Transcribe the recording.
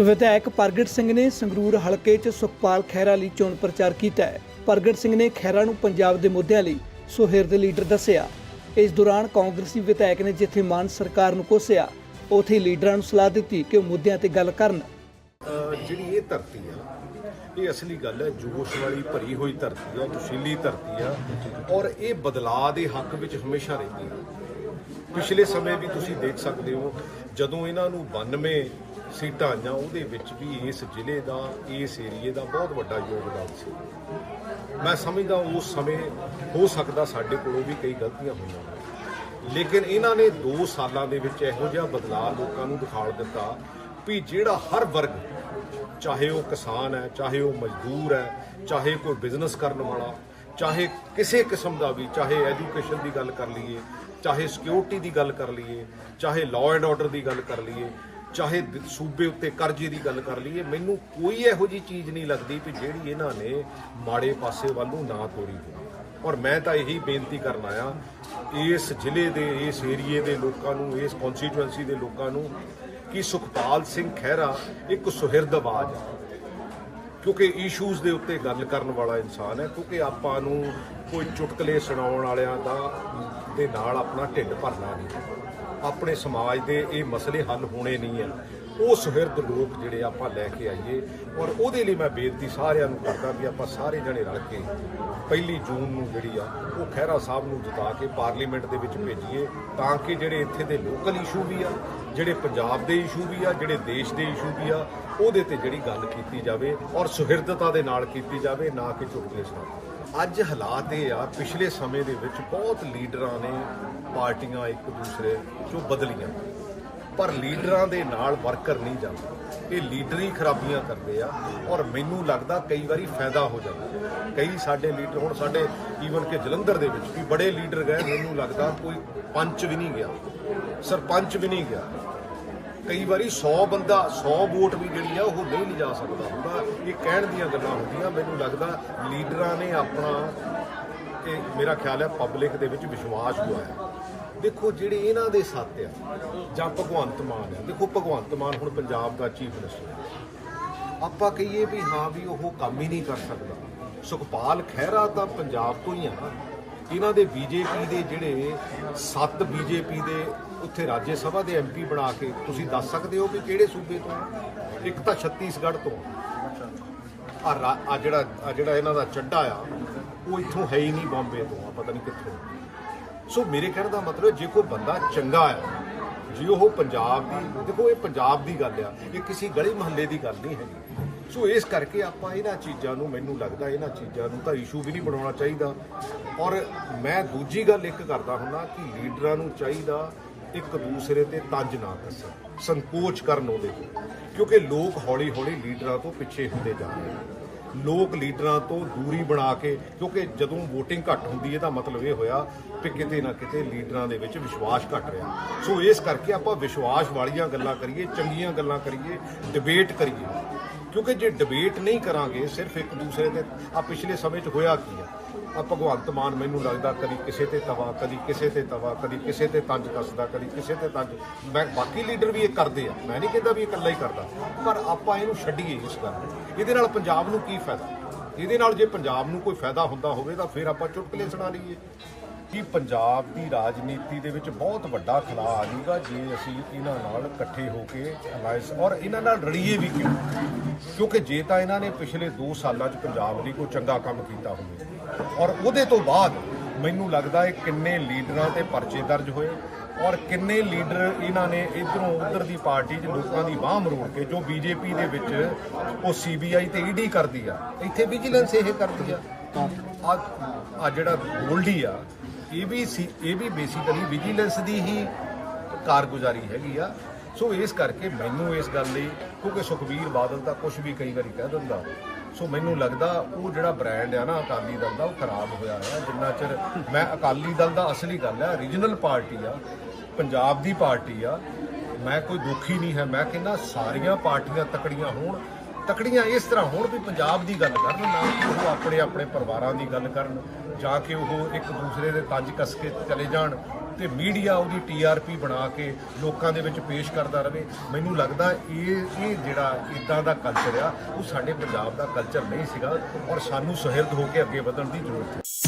ਵਿਧਾਇਕ ਪ੍ਰਗਟ ਸਿੰਘ ਨੇ ਸੰਗਰੂਰ ਹਲਕੇ 'ਚ ਸੁਖਪਾਲ ਖਹਿਰਾ ਲਈ ਚੋਣ ਪ੍ਰਚਾਰ ਕੀਤਾ ਹੈ। ਪ੍ਰਗਟ ਸਿੰਘ ਨੇ ਖਹਿਰਾ ਨੂੰ ਪੰਜਾਬ ਦੇ ਮੁੱਦਿਆਂ ਲਈ ਸੁਹਿਰਦ ਲੀਡਰ ਦੱਸਿਆ। ਇਸ ਦੌਰਾਨ ਕਾਂਗਰਸੀ ਵਿਧਾਇਕ ਨੇ ਜਿੱਥੇ ਮਾਨ ਸਰਕਾਰ ਨੂੰ ਕੋਸਿਆ, ਉਥੇ ਲੀਡਰਾਂ ਨੂੰ ਸਲਾਹ ਦਿੱਤੀ ਕਿ ਉਹ ਮੁੱਦਿਆਂ ਤੇ ਗੱਲ ਕਰਨ। ਜਿਹੜੀ ਇਹ ਧਰਤੀ ਆ, ਇਹ ਅਸਲੀ ਗੱਲ ਹੈ, ਜੋਸ਼ ਵਾਲੀ ਭਰੀ ਹੋਈ ਧਰਤੀ ਆ ਜੋਸ਼ੀਲੀ ਧਰਤੀ ਆ, ਔਰ ਇਹ ਬਦਲਾਅ ਦੇ ਹੱਕ ਵਿੱਚ ਹਮੇਸ਼ਾ ਰਹਿੰਦੀ ਹੈ ਪਿਛਲੇ ਸਮੇਂ ਵੀ ਤੁਸੀਂ ਦੇਖ ਸਕਦੇ ਹੋ, ਜਦੋਂ ਇਹਨਾਂ ਨੂੰ 92 ਸੀਟਾਂ ਆਈਆਂ, ਉਹਦੇ ਵਿੱਚ ਵੀ ਇਸ ਜ਼ਿਲ੍ਹੇ ਦਾ, ਇਸ ਏਰੀਏ ਦਾ ਬਹੁਤ ਵੱਡਾ ਯੋਗਦਾਨ ਸੀ। ਮੈਂ ਸਮਝਦਾ ਉਸ ਸਮੇਂ ਹੋ ਸਕਦਾ ਸਾਡੇ ਕੋਲੋਂ ਵੀ ਕਈ ਗਲਤੀਆਂ ਹੋਈਆਂ ਲੇਕਿਨ ਇਹਨਾਂ ਨੇ 2 ਸਾਲਾਂ ਦੇ ਵਿੱਚ ਇਹੋ ਜਿਹਾ ਬਦਲਾਅ ਲੋਕਾਂ ਨੂੰ ਦਿਖਾੜ ਦਿੱਤਾ ਵੀ ਜਿਹੜਾ ਹਰ ਵਰਗ, ਚਾਹੇ ਉਹ ਕਿਸਾਨ ਹੈ, ਚਾਹੇ ਉਹ ਮਜ਼ਦੂਰ ਹੈ, ਚਾਹੇ ਕੋਈ ਬਿਜ਼ਨਸ ਕਰਨ ਵਾਲਾ, ਚਾਹੇ ਕਿਸੇ ਕਿਸਮ ਦਾ ਵੀ, ਚਾਹੇ ਐਜੂਕੇਸ਼ਨ ਦੀ ਗੱਲ ਕਰ ਲਈਏ ਚਾਹੇ ਸਿਕਿਉਰਿਟੀ ਦੀ ਗੱਲ ਕਰ ਲਈਏ, ਚਾਹੇ ਲਾਅ ਐਂਡ ਆਰਡਰ ਦੀ ਗੱਲ ਕਰ ਲਈਏ, ਚਾਹੇ ਸੂਬੇ ਉੱਤੇ ਕਰਜ਼ੇ ਦੀ ਗੱਲ ਕਰ ਲਈਏ, ਮੈਨੂੰ ਕੋਈ ਇਹੋ ਜੀ ਚੀਜ਼ ਨਹੀਂ ਲੱਗਦੀ ਕਿ ਜਿਹੜੀ ਇਹਨਾਂ ਨੇ ਮਾੜੇ ਪਾਸੇ ਵੱਲ ਨੂੰ ਨਾ ਤੋਰੀ ਹੋਵੇ। ਔਰ ਮੈਂ ਤਾਂ ਇਹੀ ਬੇਨਤੀ ਕਰਨ ਆਇਆ, ਇਸ ਜ਼ਿਲ੍ਹੇ ਦੇ, ਇਸ ਏਰੀਏ ਦੇ ਲੋਕਾਂ ਨੂੰ, ਇਸ ਕਨਸਟੀਟੂਐਂਸੀ ਦੇ ਲੋਕਾਂ ਨੂੰ ਕਿ ਸੁਖਪਾਲ ਸਿੰਘ ਖਹਿਰਾ ਇੱਕ ਸੁਹਿਰਦ ਆਵਾਜ਼ ਹੈ ਕਿਉਂਕਿ ਇਸ਼ੂਜ਼ ਦੇ ਉੱਤੇ ਗੱਲ ਕਰਨ ਵਾਲਾ ਇਨਸਾਨ ਹੈ, ਕਿਉਂਕਿ ਆਪਾਂ ਨੂੰ ਕੋਈ ਚੁਟਕਲੇ ਸੁਣਾਉਣ ਵਾਲਿਆਂ ਦਾ ਦੇ ਨਾਲ ਆਪਣਾ ਢਿੱਡ ਭਰਨਾ ਨਹੀਂ। ਆਪਣੇ ਸਮਾਜ ਦੇ ਇਹ ਮਸਲੇ ਹੱਲ ਹੋਣੇ ਨਹੀਂ ਆ। ਉਹ ਸੁਹਿਰਦ ਲੋਕ ਜਿਹੜੇ ਆਪਾਂ ਲੈ ਕੇ ਆਈਏ ਔਰ ਉਹਦੇ ਲਈ ਮੈਂ ਬੇਨਤੀ ਸਾਰਿਆਂ ਨੂੰ ਕਰਦਾ ਵੀ ਆਪਾਂ ਸਾਰੇ ਜਣੇ ਰਲ ਕੇ ਪਹਿਲੀ ਜੂਨ ਨੂੰ ਜਿਹੜੀ ਆ, ਉਹ ਖਹਿਰਾ ਸਾਹਿਬ ਨੂੰ ਜਿਤਾ ਕੇ ਪਾਰਲੀਮੈਂਟ ਦੇ ਵਿੱਚ ਭੇਜੀਏ ਤਾਂ ਕਿ ਜਿਹੜੇ ਇੱਥੇ ਦੇ ਲੋਕਲ ਇਸ਼ੂ ਵੀ ਆ, ਜਿਹੜੇ ਪੰਜਾਬ ਦੇ ਇਸ਼ੂ ਵੀ ਆ, ਜਿਹੜੇ ਦੇਸ਼ ਦੇ ਇਸ਼ੂ ਵੀ ਆ, ਉਹਦੇ ਤੇ ਜਿਹੜੀ ਗੱਲ ਕੀਤੀ ਜਾਵੇ ਔਰ ਸੁਹਿਰਦਤਾ ਦੇ ਨਾਲ ਕੀਤੀ ਜਾਵੇ, ਨਾ ਕਿ ਚੁਟਕਲੇ ਸੁਣਾ ਅੱਜ ਹਾਲਾਤ ਇਹ ਆ, ਪਿਛਲੇ ਸਮੇਂ ਦੇ ਵਿੱਚ ਬਹੁਤ ਲੀਡਰਾਂ ਨੇ ਪਾਰਟੀਆਂ ਇੱਕ ਦੂਸਰੇ ਚੋਂ ਬਦਲੀਆਂ। ਪਰ ਲੀਡਰਾਂ ਦੇ ਨਾਲ ਵਰਕਰ ਨਹੀਂ ਜਾਂਦਾ। ਇਹ ਲੀਡਰ ਹੀ ਖਰਾਬੀਆਂ ਕਰਦੇ ਆ ਔਰ ਮੈਨੂੰ ਲੱਗਦਾ ਕਈ ਵਾਰੀ ਫਾਇਦਾ ਹੋ ਜਾਂਦਾ। ਕਈ ਸਾਡੇ ਲੀਡਰ, ਹੁਣ ਸਾਡੇ ਈਵਨ ਕਿ ਜਲੰਧਰ ਦੇ ਵਿੱਚ ਵੀ ਬੜੇ ਲੀਡਰ ਗਏ, ਮੈਨੂੰ ਲੱਗਦਾ ਕੋਈ ਪੰਚ ਵੀ ਨਹੀਂ ਗਿਆ। ਸਰਪੰਚ ਵੀ ਨਹੀਂ ਗਿਆ। ਕਈ ਵਾਰੀ 100 ਬੰਦਾ 100 ਵੋਟ ਵੀ ਜਿਹੜੀ ਆ, ਉਹ ਨਹੀਂ ਲਿਜਾ ਸਕਦਾ ਹੁੰਦਾ। ਇਹ ਕਹਿਣ ਦੀਆਂ ਗੱਲਾਂ ਹੁੰਦੀਆਂ। ਮੈਨੂੰ ਲੱਗਦਾ ਲੀਡਰਾਂ ਨੇ ਆਪਣਾ ਇਹ ਮੇਰਾ ਖਿਆਲ ਹੈ ਪਬਲਿਕ ਦੇ ਵਿੱਚ ਵਿਸ਼ਵਾਸ ਹੋਇਆ ਦੇਖੋ, ਜਿਹੜੇ ਇਹਨਾਂ ਦੇ ਸੱਤ ਆ, ਜਾਂ ਭਗਵੰਤ ਮਾਨ ਆ। ਦੇਖੋ, ਭਗਵੰਤ ਮਾਨ ਹੁਣ ਪੰਜਾਬ ਦਾ ਚੀਫ ਮਿਨਿਸਟਰ ਹੈ ਆਪਾਂ ਕਹੀਏ ਵੀ ਹਾਂ ਵੀ ਉਹ ਕੰਮ ਹੀ ਨਹੀਂ ਕਰ ਸਕਦਾ। ਸੁਖਪਾਲ ਖਹਿਰਾ ਤਾਂ ਪੰਜਾਬ ਤੋਂ ਹੀ ਆ। ਇਹਨਾਂ ਦੇ ਬੀਜੇਪੀ ਦੇ ਜਿਹੜੇ ਸੱਤ ਬੀਜੇਪੀ ਦੇ ਉੱਥੇ ਰਾਜ ਸਭਾ ਦੇ ਐਮਪੀ ਬਣਾ ਕੇ ਤੁਸੀਂ ਦੱਸ ਸਕਦੇ ਹੋ ਕਿ ਕਿਹੜੇ ਸੂਬੇ ਤੋਂ ਇੱਕ ਤਾਂ ਛੱਤੀਸਗੜ੍ਹ ਤੋਂ। ਆ ਆ ਜਿਹੜਾ ਆ ਜਿਹੜਾ ਇਹਨਾਂ ਦਾ ਚੱਡਾ ਆ, ਉਹ ਇੱਥੋਂ ਹੈ ਹੀ ਨਹੀਂ ਬੰਬੇ ਤੋਂ, ਆ ਪਤਾ ਨਹੀਂ ਕਿੱਥੋਂ। ਸੋ ਮੇਰੇ ਕਹਿਣ ਦਾ ਮਤਲਬ ਜੇ ਕੋਈ ਬੰਦਾ ਚੰਗਾ ਆ, ਜੇ ਉਹ ਪੰਜਾਬ ਦੀ ਦੇਖੋ ਇਹ ਪੰਜਾਬ ਦੀ ਗੱਲ ਆ, ਇਹ ਕਿਸੇ ਗਲੀ ਮਹੱਲੇ ਦੀ ਗੱਲ ਨਹੀਂ ਹੈਗੀ। ਸੋ ਇਸ ਕਰਕੇ ਆਪਾਂ ਇਹਨਾਂ ਚੀਜ਼ਾਂ ਨੂੰ ਮੈਨੂੰ ਲੱਗਦਾ ਇਹਨਾਂ ਚੀਜ਼ਾਂ ਨੂੰ ਤਾਂ ਇਸ਼ੂ ਵੀ ਨਹੀਂ ਬਣਾਉਣਾ ਚਾਹੀਦਾ। ਔਰ ਮੈਂ ਦੂਜੀ ਗੱਲ ਇੱਕ ਕਰਦਾ ਹੁੰਦਾ ਕਿ ਲੀਡਰਾਂ ਨੂੰ ਚਾਹੀਦਾ ਇੱਕ ਦੂਸਰੇ ਤੇ ਤੰਜ ਨਾ ਕੱਸਣ ਸੰਕੋਚ ਕਰਨ ਉਹਦੇ ਤੋਂ ਕਿਉਂਕਿ ਲੋਕ ਹੌਲੀ ਹੌਲੀ ਲੀਡਰਾਂ ਤੋਂ ਪਿੱਛੇ ਹੁੰਦੇ ਜਾ ਰਹੇ ਨੇ ਲੋਕ ਲੀਡਰਾਂ ਤੋਂ ਦੂਰੀ ਬਣਾ ਕੇ, ਕਿਉਂਕਿ ਜਦੋਂ VOTING ਘੱਟ ਹੁੰਦੀ ਹੈ ਤਾਂ ਮਤਲਬ ਇਹ ਹੋਇਆ ਕਿ ਕਿਤੇ ਨਾ ਕਿਤੇ ਲੀਡਰਾਂ ਦੇ ਵਿੱਚ ਵਿਸ਼ਵਾਸ ਘਟ ਰਿਹਾ। ਸੋ ਇਸ ਕਰਕੇ ਆਪਾਂ ਵਿਸ਼ਵਾਸ ਵਾਲੀਆਂ ਗੱਲਾਂ ਕਰੀਏ, ਚੰਗੀਆਂ ਗੱਲਾਂ ਕਰੀਏ ਡਿਬੇਟ ਕਰੀਏ। ਕਿਉਂਕਿ ਜੇ ਡਿਬੇਟ ਨਹੀਂ ਕਰਾਂਗੇ, ਸਿਰਫ ਇੱਕ ਦੂਸਰੇ ਦੇ ਆ ਪਿਛਲੇ ਸਮੇਂ 'ਚ ਹੋਇਆ ਕੀ ਆ? ਆ ਭਗਵੰਤ ਮਾਨ ਮੈਨੂੰ ਲੱਗਦਾ ਕਦੀ ਕਿਸੇ ਤੇ ਤਵਾ, ਕਦੀ ਕਿਸੇ ਤੇ ਤਵਾ, ਕਦੀ ਕਿਸੇ ਤੇ ਤੰਜ ਕੱਸਦਾ, ਕਦੀ ਕਿਸੇ ਤੇ ਤੰਜ। ਮੈਂ, ਬਾਕੀ ਲੀਡਰ ਵੀ ਇਹ ਕਰਦੇ ਆ। ਮੈਂ ਨਹੀਂ ਕਹਿੰਦਾ ਵੀ ਇਹ ਇਕੱਲਾ ਹੀ ਕਰਦਾ। ਪਰ ਆਪਾਂ ਇਹਨੂੰ ਛੱਡੀਏ ਇਸ ਗੱਲ ਨੂੰ। ਇਹਦੇ ਨਾਲ ਪੰਜਾਬ ਨੂੰ ਕੀ ਫਾਇਦਾ? ਇਹਦੇ ਨਾਲ ਜੇ ਪੰਜਾਬ ਨੂੰ ਕੋਈ ਫਾਇਦਾ ਹੁੰਦਾ ਹੋਵੇ ਤਾਂ ਫਿਰ ਆਪਾਂ ਚੁਟਕਲੇ ਸੁਣਾ ਲਈਏ। ਕਿ ਪੰਜਾਬ ਦੀ ਰਾਜਨੀਤੀ ਦੇ ਵਿੱਚ ਬਹੁਤ ਵੱਡਾ ਖਲਾ ਆ ਜਾਊਗਾ ਜੇ ਅਸੀਂ ਇਹਨਾਂ ਨਾਲ ਇਕੱਠੇ ਹੋ ਕੇ ਅਲਾਈਅੰਸ ਔਰ ਇਹਨਾਂ ਨਾਲ ਰੜੀਏ ਵੀ ਕਿਉਂ? ਕਿਉਂਕਿ ਜੇ ਤਾਂ ਇਹਨਾਂ ਨੇ ਪਿਛਲੇ 2 ਸਾਲਾਂ 'ਚ ਪੰਜਾਬ ਲਈ ਕੋਈ ਚੰਗਾ ਕੰਮ ਕੀਤਾ ਹੋਵੇ ਔਰ ਉਹਦੇ ਤੋਂ ਬਾਅਦ ਮੈਨੂੰ ਲੱਗਦਾ ਹੈ ਕਿੰਨੇ ਲੀਡਰਾਂ ਤੇ ਪਰਚੇ ਦਰਜ ਹੋਏ ਔਰ ਕਿੰਨੇ ਲੀਡਰ ਇਹਨਾਂ ਨੇ ਇਧਰੋਂ ਉਧਰ ਦੀ ਪਾਰਟੀ 'ਚ ਲੋਕਾਂ ਦੀ ਬਾਹ ਮਰੋੜ ਕੇ ਜੋ ਬੀਜੇਪੀ ਦੇ ਵਿੱਚ ਉਹ ਸੀਬੀਆਈ ਤੇ ਈਡੀ ਕਰਦੀ ਆ, ਇੱਥੇ ਵਿਜੀਲੈਂਸ ਇਹ ਕਰਦੀ ਆ। ਆ ਜਿਹੜਾ ਗੋਲਡੀ ਆ ਇਹ ਵੀ ਸੀ, ਇਹ ਵੀ ਬੇਸਿਕਲੀ ਵਿਜੀਲੈਂਸ ਦੀ ਹੀ ਕਾਰਗੁਜ਼ਾਰੀ ਹੈਗੀ ਆ। ਸੋ ਇਸ ਕਰਕੇ ਮੈਨੂੰ ਇਸ ਗੱਲ ਲਈ, ਕਿਉਂਕਿ ਸੁਖਬੀਰ ਬਾਦਲ ਤਾਂ ਕੁਝ ਵੀ ਕਈ ਵਾਰੀ ਕਹਿ ਦਿੰਦਾ। ਸੋ ਮੈਨੂੰ ਲੱਗਦਾ ਉਹ ਜਿਹੜਾ ਬ੍ਰਾਂਡ ਆ ਨਾ, ਅਕਾਲੀ ਦਲ ਦਾ, ਉਹ ਖਰਾਬ ਹੋਇਆ ਹੈ ਜਿੰਨਾ ਚਿਰ ਮੈਂ ਅਕਾਲੀ ਦਲ ਦਾ ਅਸਲੀ ਗੱਲ ਹੈ ਰੀਜਨਲ ਪਾਰਟੀ ਆ, ਪੰਜਾਬ ਦੀ ਪਾਰਟੀ ਆ, ਮੈਂ ਕੋਈ ਦੁਖੀ ਨਹੀਂ ਹੈ। ਮੈਂ ਕਹਿੰਦਾ ਸਾਰੀਆਂ ਪਾਰਟੀਆਂ ਤਕੜੀਆਂ ਹੋਣ। ਤਕੜੀਆਂ ਇਸ ਤਰ੍ਹਾਂ ਹੋਣ ਵੀ ਪੰਜਾਬ ਦੀ ਗੱਲ ਕਰਨ, ਨਾ ਕਿ ਉਹ ਆਪਣੇ ਆਪਣੇ ਪਰਿਵਾਰਾਂ ਦੀ ਗੱਲ ਕਰਨ। ਜਾਂ ਕਿ ਉਹ ਇੱਕ ਦੂਸਰੇ ਦੇ ਤੰਜ ਕੱਸ ਕੇ ਚਲੇ ਜਾਣ ਤੇ ਮੀਡੀਆ ਉਹਦੀ ਟੀਆਰਪੀ ਬਣਾ ਕੇ ਲੋਕਾਂ ਦੇ ਵਿੱਚ ਪੇਸ਼ ਕਰਦਾ ਰਹੇ। ਮੈਨੂੰ ਲੱਗਦਾ ਇਹ ਇਹ ਜਿਹੜਾ ਇਦਾਂ ਦਾ ਕਲਚਰ ਆ, ਉਹ ਸਾਡੇ ਪੰਜਾਬ ਦਾ ਕਲਚਰ ਨਹੀਂ ਸੀਗਾ ਔਰ ਸਾਨੂੰ ਸਹਿਰਦ ਹੋ ਕੇ ਅੱਗੇ ਵਧਣ ਦੀ ਜ਼ਰੂਰਤ ਹੈ।